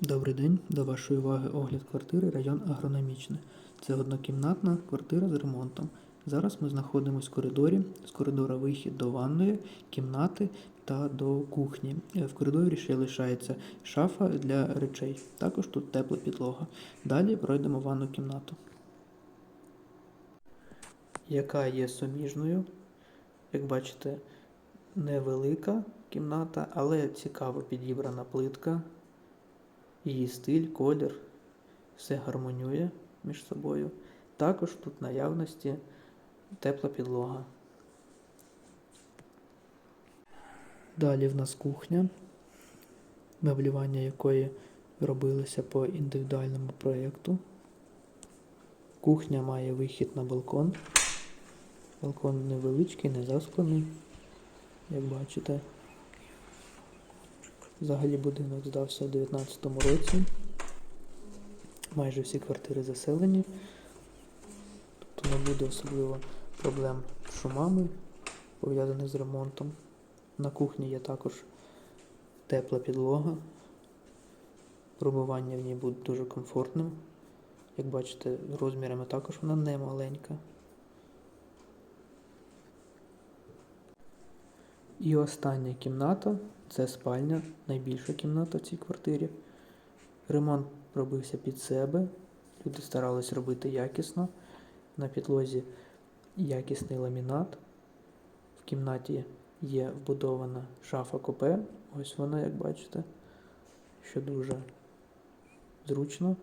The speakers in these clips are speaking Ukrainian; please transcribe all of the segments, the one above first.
Добрий день. До вашої уваги огляд квартири район Агрономічний. Це однокімнатна квартира з ремонтом. Зараз ми знаходимося в коридорі. З коридора вихід до ванної, кімнати та до кухні. В коридорі ще лишається шафа для речей. Також тут тепла підлога. Далі пройдемо ванну кімнату. Яка є суміжною. Як бачите, невелика кімната, але цікаво підібрана плитка. Її стиль, колір, все гармонює між собою. Також тут наявності тепла підлога. Далі в нас кухня, меблювання якої робилося по індивідуальному проєкту. Кухня має вихід на балкон. Балкон невеличкий, не засклений, як бачите. Взагалі будинок здався у 2019 році. Майже всі квартири заселені. Тобто не буде особливо проблем з шумами, пов'язаних з ремонтом. На кухні є також тепла підлога. Пробування в ній буде дуже комфортним. Як бачите, розмірами також вона не маленька. І остання кімната це спальня, найбільша кімната в цій квартирі. Ремонт робився під себе. Люди старались робити якісно. На підлозі якісний ламінат. В кімнаті є вбудована шафа купе. Ось вона, як бачите, що дуже зручно.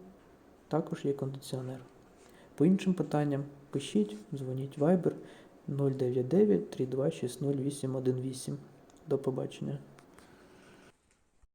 Також є кондиціонер. По іншим питанням пишіть, дзвоніть Viber 099 3260 818. До побачення.